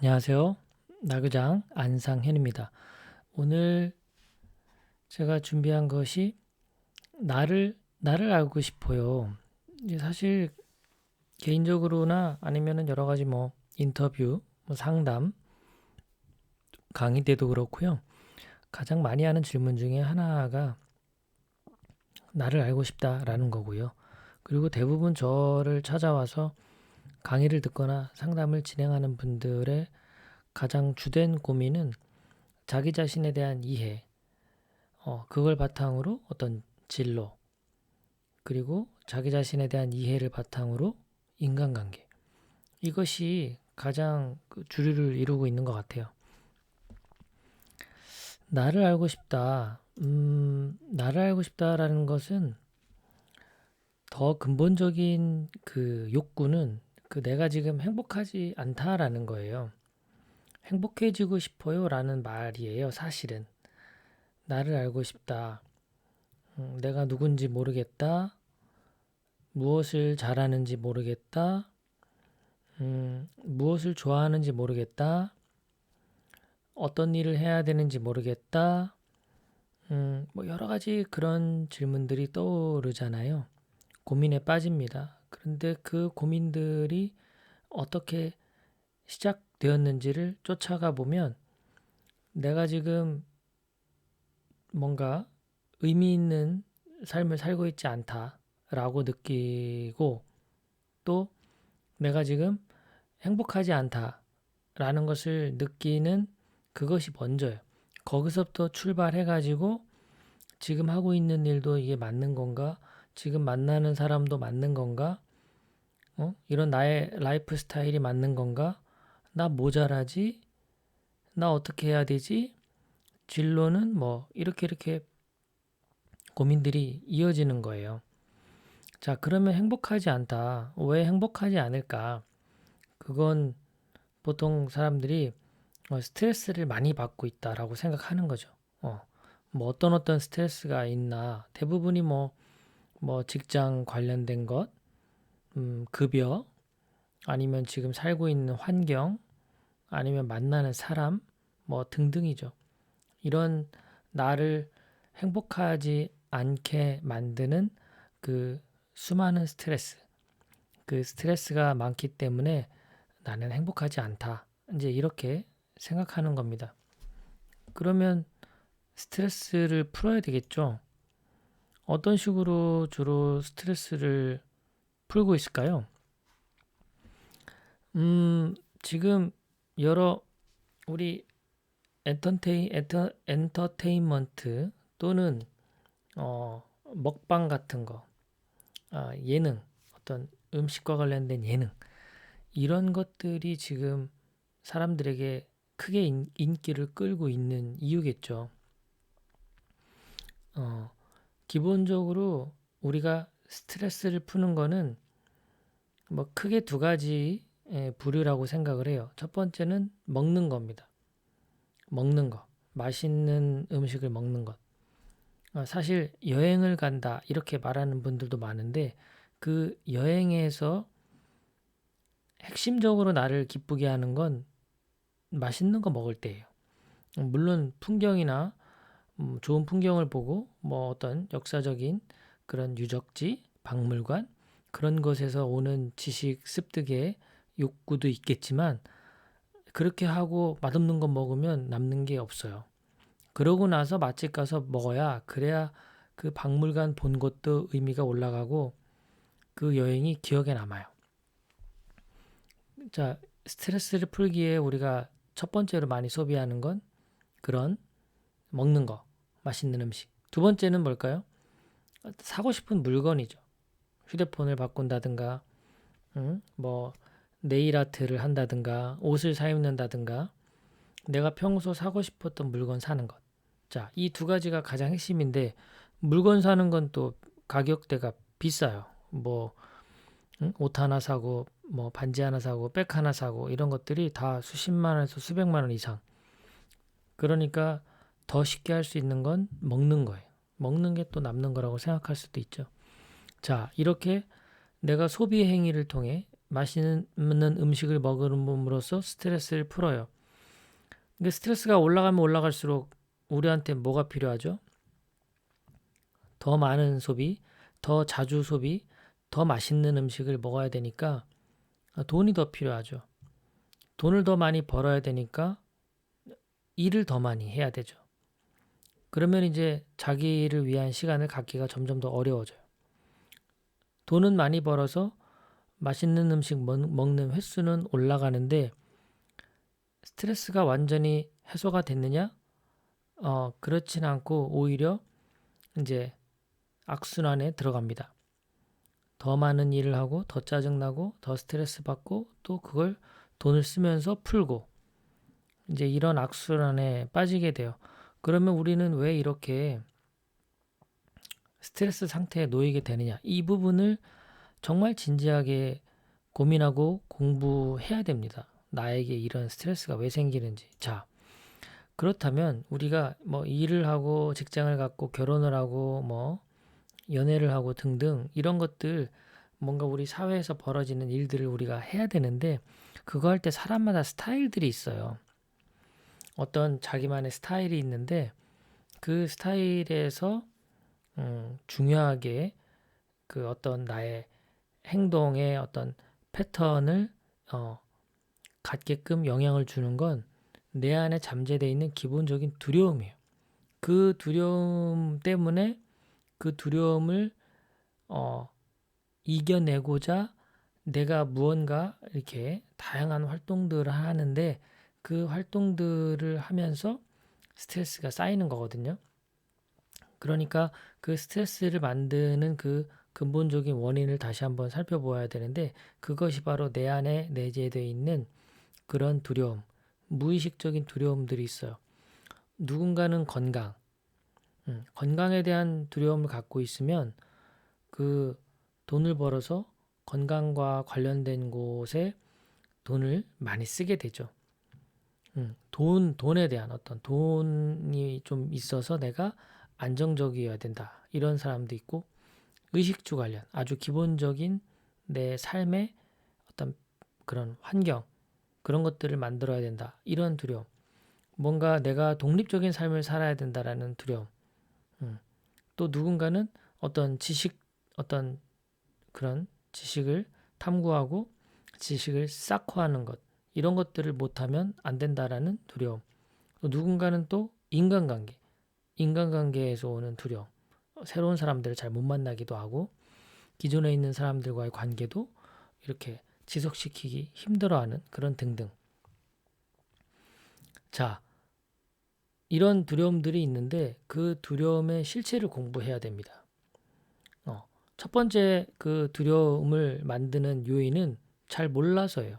안녕하세요. 나그장 안상현입니다. 오늘 제가 준비한 것이 나를 나를 알고 싶어요. 사실 개인적으로나 아니면은 여러 가지 뭐 인터뷰, 뭐 상담, 강의 때도 그렇고요. 가장 많이 하는 질문 중에 하나가 나를 알고 싶다라는 거고요. 그리고 대부분 저를 찾아와서 강의를 듣거나 상담을 진행하는 분들의 가장 주된 고민은 자기 자신에 대한 이해, 어, 그걸 바탕으로 어떤 진로, 그리고 자기 자신에 대한 이해를 바탕으로 인간관계. 이것이 가장 그 주류를 이루고 있는 것 같아요. 나를 알고 싶다. 음, 나를 알고 싶다라는 것은 더 근본적인 그 욕구는 그 내가 지금 행복하지 않다라는 거예요. 행복해지고 싶어요 라는 말이에요, 사실은. 나를 알고 싶다. 음, 내가 누군지 모르겠다. 무엇을 잘하는지 모르겠다. 음, 무엇을 좋아하는지 모르겠다. 어떤 일을 해야 되는지 모르겠다. 음, 뭐 여러 가지 그런 질문들이 떠오르잖아요. 고민에 빠집니다. 그런데 그 고민들이 어떻게 시작되었는지를 쫓아가 보면 내가 지금 뭔가 의미 있는 삶을 살고 있지 않다라고 느끼고 또 내가 지금 행복하지 않다라는 것을 느끼는 그것이 먼저예요. 거기서부터 출발해 가지고 지금 하고 있는 일도 이게 맞는 건가? 지금 만나는 사람도 맞는 건가? 어? 이런 나의 라이프 스타일이 맞는 건가? 나 모자라지? 나 어떻게 해야 되지? 진로는 뭐 이렇게 이렇게 고민들이 이어지는 거예요. 자, 그러면 행복하지 않다. 왜 행복하지 않을까? 그건 보통 사람들이 어, 스트레스를 많이 받고 있다라고 생각하는 거죠. 어, 뭐 어떤 어떤 스트레스가 있나? 대부분이 뭐, 뭐 직장 관련된 것, 음, 급여, 아니면 지금 살고 있는 환경, 아니면 만나는 사람, 뭐 등등이죠. 이런 나를 행복하지 않게 만드는 그 수많은 스트레스, 그 스트레스가 많기 때문에 나는 행복하지 않다. 이제 이렇게 생각하는 겁니다. 그러면 스트레스를 풀어야 되겠죠. 어떤 식으로 주로 스트레스를 풀고 있을까요? 음, 지금 여러 우리 엔터테인, 엔터, 엔터테인먼트 또는 어, 먹방 같은 거, 아, 예능, 어떤 음식과 관련된 예능, 이런 것들이 지금 사람들에게 크게 인, 인기를 끌고 있는 이유겠죠. 어, 기본적으로 우리가 스트레스를 푸는 거는 뭐 크게 두 가지 부류라고 생각을 해요. 첫 번째는 먹는 겁니다. 먹는 거. 맛있는 음식을 먹는 것. 어, 사실 여행을 간다 이렇게 말하는 분들도 많은데 그 여행에서 핵심적으로 나를 기쁘게 하는 건 맛있는 거 먹을 때예요. 물론 풍경이나 음, 좋은 풍경을 보고 뭐 어떤 역사적인 그런 유적지, 박물관 그런 것에서 오는 지식 습득의 욕구도 있겠지만 그렇게 하고 맛없는 거 먹으면 남는 게 없어요. 그러고 나서 맛집 가서 먹어야 그래야 그 박물관 본 것도 의미가 올라가고 그 여행이 기억에 남아요. 자, 스트레스를 풀기에 우리가 첫 번째로 많이 소비하는 건 그런 먹는 거, 맛있는 음식. 두 번째는 뭘까요? 사고 싶은 물건이죠. 휴대폰을 바꾼다든가, 음, 뭐 네일 아트를 한다든가, 옷을 사 입는다든가, 내가 평소 사고 싶었던 물건 사는 것. 자, 이 두 가지가 가장 핵심인데 물건 사는 건 또 가격대가 비싸요. 뭐 응? 옷 하나 사고 뭐 반지 하나 사고 백 하나 사고 이런 것들이 다 수십만 원에서 수백만 원 이상. 그러니까 더 쉽게 할 수 있는 건 먹는 거예요. 먹는 게 또 남는 거라고 생각할 수도 있죠. 자, 이렇게 내가 소비 행위를 통해 맛있는 음식을 먹음으로써 스트레스를 풀어요. 근데 스트레스가 올라가면 올라갈수록 우리한테 뭐가 필요하죠? 더 많은 소비, 더 자주 소비, 더 맛있는 음식을 먹어야 되니까 돈이 더 필요하죠. 돈을 더 많이 벌어야 되니까 일을 더 많이 해야 되죠. 그러면 이제 자기를 위한 시간을 갖기가 점점 더 어려워져요. 돈은 많이 벌어서 맛있는 음식 먹- 먹는 횟수는 올라가는데 스트레스가 완전히 해소가 됐느냐? 어, 그렇진 않고 오히려 이제 악순환에 들어갑니다. 더 많은 일을 하고 더 짜증나고 더 스트레스 받고 또 그걸 돈을 쓰면서 풀고 이제 이런 악순환에 빠지게 돼요. 그러면 우리는 왜 이렇게 스트레스 상태에 놓이게 되느냐? 이 부분을 정말 진지하게 고민하고 공부해야 됩니다. 나에게 이런 스트레스가 왜 생기는지. 자, 그렇다면 우리가 뭐 일을 하고 직장을 갖고 결혼을 하고 뭐 연애를 하고 등등 이런 것들 뭔가 우리 사회에서 벌어지는 일들을 우리가 해야 되는데 그거 할 때 사람마다 스타일들이 있어요. 어떤 자기만의 스타일이 있는데 그 스타일에서 음, 중요하게 그 어떤 나의 행동의 어떤 패턴을 어, 갖게끔 영향을 주는 건 내 안에 잠재되어 있는 기본적인 두려움이에요. 그 두려움 때문에 그 두려움을 어, 이겨내고자 내가 무언가 이렇게 다양한 활동들을 하는데 그 활동들을 하면서 스트레스가 쌓이는 거거든요. 그러니까 그 스트레스를 만드는 그 근본적인 원인을 다시 한번 살펴보아야 되는데 그것이 바로 내 안에 내재되어 있는 그런 두려움, 무의식적인 두려움들이 있어요. 누군가는 건강, 음, 건강에 대한 두려움을 갖고 있으면 그 돈을 벌어서 건강과 관련된 곳에 돈을 많이 쓰게 되죠. 음, 돈, 돈에 대한 어떤 돈이 좀 있어서 내가 안정적이어야 된다. 이런 사람도 있고, 의식주 관련, 아주 기본적인 내 삶의 어떤 그런 환경, 그런 것들을 만들어야 된다. 이런 두려움. 뭔가 내가 독립적인 삶을 살아야 된다라는 두려움. 음. 또 누군가는 어떤 지식, 어떤 그런 지식을 탐구하고 지식을 쌓고 하는 것. 이런 것들을 못하면 안 된다라는 두려움. 또 누군가는 또 인간관계. 인간관계에서 오는 두려움. 새로운 사람들을 잘 못 만나기도 하고 기존에 있는 사람들과의 관계도 이렇게 지속시키기 힘들어하는 그런 등등. 자, 이런 두려움들이 있는데 그 두려움의 실체를 공부해야 됩니다. 어, 첫 번째 그 두려움을 만드는 요인은 잘 몰라서예요.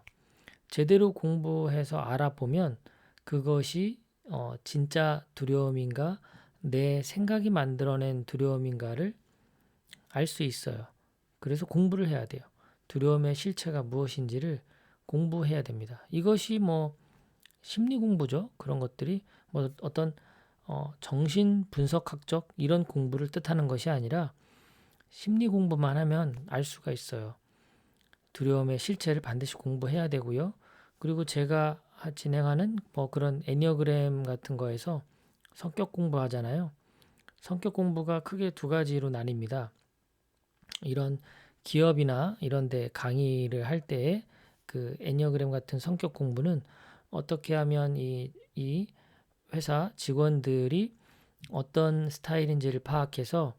제대로 공부해서 알아보면 그것이 어, 진짜 두려움인가 내 생각이 만들어낸 두려움인가를 알 수 있어요. 그래서 공부를 해야 돼요. 두려움의 실체가 무엇인지를 공부해야 됩니다. 이것이 뭐 심리 공부죠. 그런 것들이 뭐 어떤 어, 정신 분석학적 이런 공부를 뜻하는 것이 아니라 심리 공부만 하면 알 수가 있어요. 두려움의 실체를 반드시 공부해야 되고요. 그리고 제가 진행하는 뭐 그런 애니어그램 같은 거에서 성격 공부하잖아요. 성격 공부가 크게 두 가지로 나뉩니다. 이런 기업이나 이런 데 강의를 할 때에 그 애니어그램 같은 성격 공부는 어떻게 하면 이, 이 회사 직원들이 어떤 스타일인지를 파악해서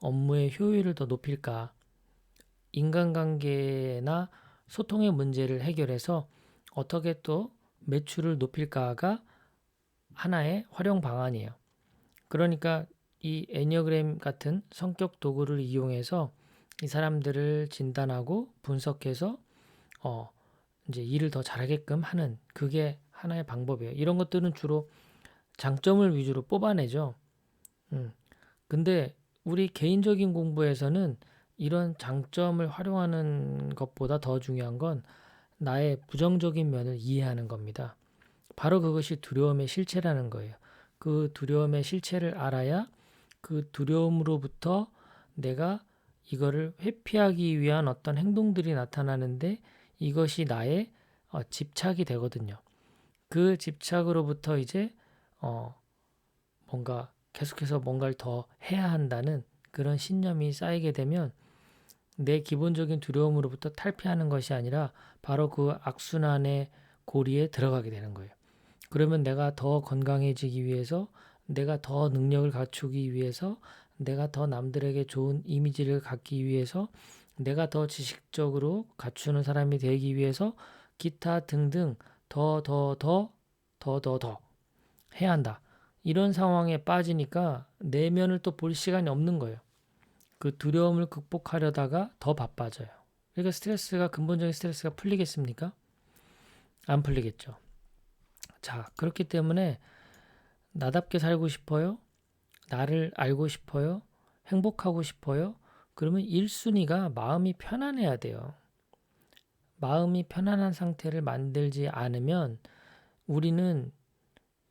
업무의 효율을 더 높일까? 인간관계나 소통의 문제를 해결해서 어떻게 또 매출을 높일까가 하나의 활용 방안이에요. 그러니까 이 애니어그램 같은 성격 도구를 이용해서 이 사람들을 진단하고 분석해서 어 이제 일을 더 잘하게끔 하는 그게 하나의 방법이에요. 이런 것들은 주로 장점을 위주로 뽑아내죠. 음. 근데 우리 개인적인 공부에서는 이런 장점을 활용하는 것보다 더 중요한 건 나의 부정적인 면을 이해하는 겁니다. 바로 그것이 두려움의 실체라는 거예요. 그 두려움의 실체를 알아야 그 두려움으로부터 내가 이거를 회피하기 위한 어떤 행동들이 나타나는데 이것이 나의 어, 집착이 되거든요. 그 집착으로부터 이제 어, 뭔가 계속해서 뭔가를 더 해야 한다는 그런 신념이 쌓이게 되면 내 기본적인 두려움으로부터 탈피하는 것이 아니라 바로 그 악순환의 고리에 들어가게 되는 거예요. 그러면 내가 더 건강해지기 위해서 내가 더 능력을 갖추기 위해서 내가 더 남들에게 좋은 이미지를 갖기 위해서 내가 더 지식적으로 갖추는 사람이 되기 위해서 기타 등등 더 더 더 더 더 더 해야 한다. 이런 상황에 빠지니까 내면을 또 볼 시간이 없는 거예요. 그 두려움을 극복하려다가 더 바빠져요. 그러니까 스트레스가 근본적인 스트레스가 풀리겠습니까? 안 풀리겠죠. 자, 그렇기 때문에 나답게 살고 싶어요? 나를 알고 싶어요? 행복하고 싶어요? 그러면 1순위가 마음이 편안해야 돼요. 마음이 편안한 상태를 만들지 않으면 우리는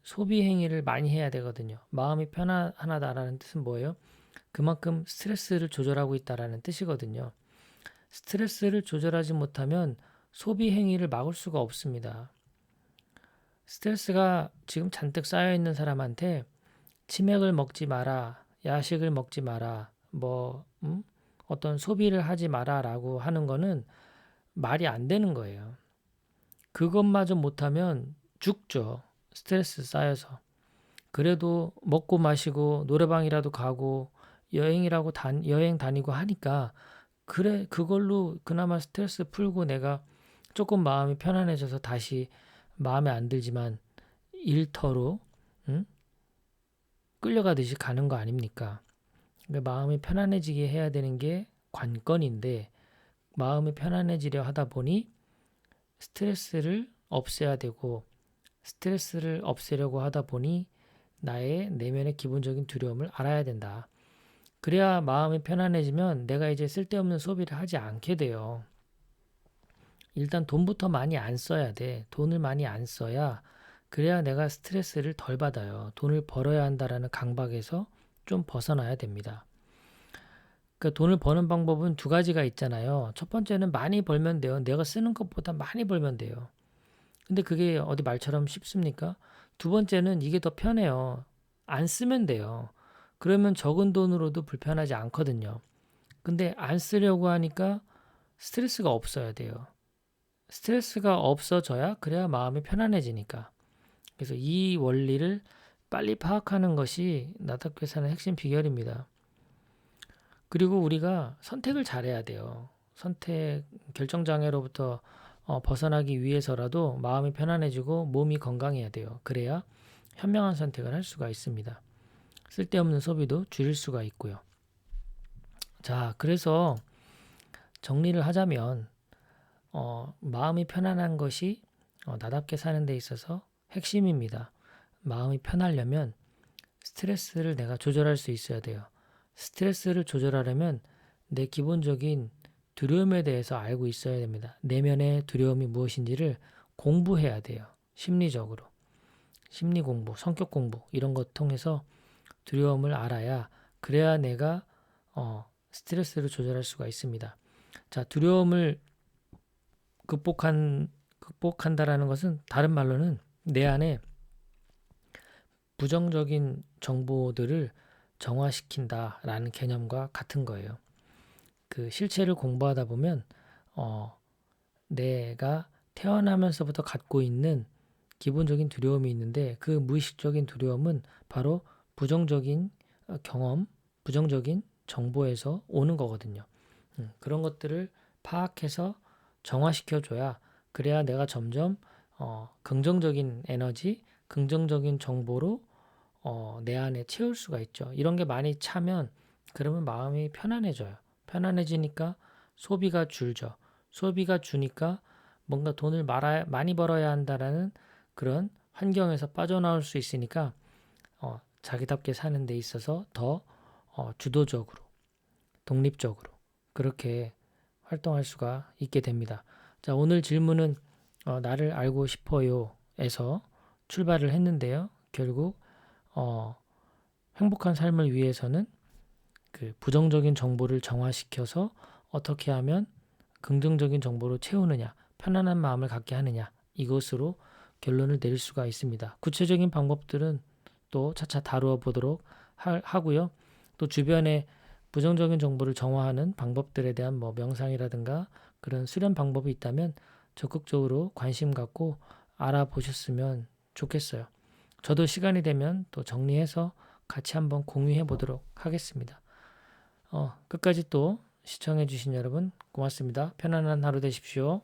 소비 행위를 많이 해야 되거든요. 마음이 편안하다라는 뜻은 뭐예요? 그만큼 스트레스를 조절하고 있다라는 뜻이거든요. 스트레스를 조절하지 못하면 소비 행위를 막을 수가 없습니다. 스트레스가 지금 잔뜩 쌓여 있는 사람한테 치맥을 먹지 마라, 야식을 먹지 마라, 뭐 음? 어떤 소비를 하지 마라라고 하는 거는 말이 안 되는 거예요. 그것마저 못하면 죽죠. 스트레스 쌓여서. 그래도 먹고 마시고 노래방이라도 가고 여행이라고 단, 여행 다니고 하니까 그래 그걸로 그나마 스트레스 풀고 내가 조금 마음이 편안해져서 다시 마음에 안 들지만 일터로 응? 끌려가듯이 가는 거 아닙니까? 그러니까 마음이 편안해지게 해야 되는 게 관건인데 마음이 편안해지려 하다 보니 스트레스를 없애야 되고 스트레스를 없애려고 하다 보니 나의 내면의 기본적인 두려움을 알아야 된다. 그래야 마음이 편안해지면 내가 이제 쓸데없는 소비를 하지 않게 돼요. 일단 돈부터 많이 안 써야 돼. 돈을 많이 안 써야 그래야 내가 스트레스를 덜 받아요. 돈을 벌어야 한다라는 강박에서 좀 벗어나야 됩니다. 그 돈을 버는 방법은 두 가지가 있잖아요. 첫 번째는 많이 벌면 돼요. 내가 쓰는 것보다 많이 벌면 돼요. 근데 그게 어디 말처럼 쉽습니까? 두 번째는 이게 더 편해요. 안 쓰면 돼요. 그러면 적은 돈으로도 불편하지 않거든요. 근데 안 쓰려고 하니까 스트레스가 없어야 돼요. 스트레스가 없어져야 그래야 마음이 편안해지니까. 그래서 이 원리를 빨리 파악하는 것이 사는 핵심 비결입니다. 그리고 우리가 선택을 잘해야 돼요. 선택, 결정장애로부터 어, 벗어나기 위해서라도 마음이 편안해지고 몸이 건강해야 돼요. 그래야 현명한 선택을 할 수가 있습니다. 쓸데없는 소비도 줄일 수가 있고요. 자, 그래서 정리를 하자면 어, 마음이 편안한 것이 어, 나답게 사는 데 있어서 핵심입니다. 마음이 편하려면 스트레스를 내가 조절할 수 있어야 돼요. 스트레스를 조절하려면 내 기본적인 두려움에 대해서 알고 있어야 됩니다. 내면의 두려움이 무엇인지를 공부해야 돼요. 심리적으로. 심리 공부, 성격 공부 이런 것 통해서 두려움을 알아야 그래야 내가 어, 스트레스를 조절할 수가 있습니다. 자, 두려움을 극복한 극복한다라는 것은 다른 말로는 내 안에 부정적인 정보들을 정화시킨다라는 개념과 같은 거예요. 그 실체를 공부하다 보면 어, 내가 태어나면서부터 갖고 있는 기본적인 두려움이 있는데 그 무의식적인 두려움은 바로 부정적인 어, 경험, 부정적인 정보에서 오는 거거든요. 음, 그런 것들을 파악해서 정화시켜줘야 그래야 내가 점점 어, 긍정적인 에너지, 긍정적인 정보로 어, 내 안에 채울 수가 있죠. 이런 게 많이 차면 그러면 마음이 편안해져요. 편안해지니까 소비가 줄죠. 소비가 주니까 뭔가 돈을 말아, 많이 벌어야 한다라는 그런 환경에서 빠져나올 수 있으니까 어, 자기답게 사는 데 있어서 더 어, 주도적으로, 독립적으로 그렇게 활동할 수가 있게 됩니다. 자, 오늘 질문은 어, 나를 알고 싶어요에서 출발을 했는데요. 결국 어, 행복한 삶을 위해서는 그 부정적인 정보를 정화시켜서 어떻게 하면 긍정적인 정보로 채우느냐 편안한 마음을 갖게 하느냐 이것으로 결론을 내릴 수가 있습니다. 구체적인 방법들은 또 차차 다루어 보도록 하, 하고요. 또 주변에 부정적인 정보를 정화하는 방법들에 대한 뭐 명상이라든가 그런 수련 방법이 있다면 적극적으로 관심 갖고 알아보셨으면 좋겠어요. 저도 시간이 되면 또 정리해서 같이 한번 공유해 보도록 하겠습니다. 어, 끝까지 또 시청해 주신 여러분 고맙습니다. 편안한 하루 되십시오.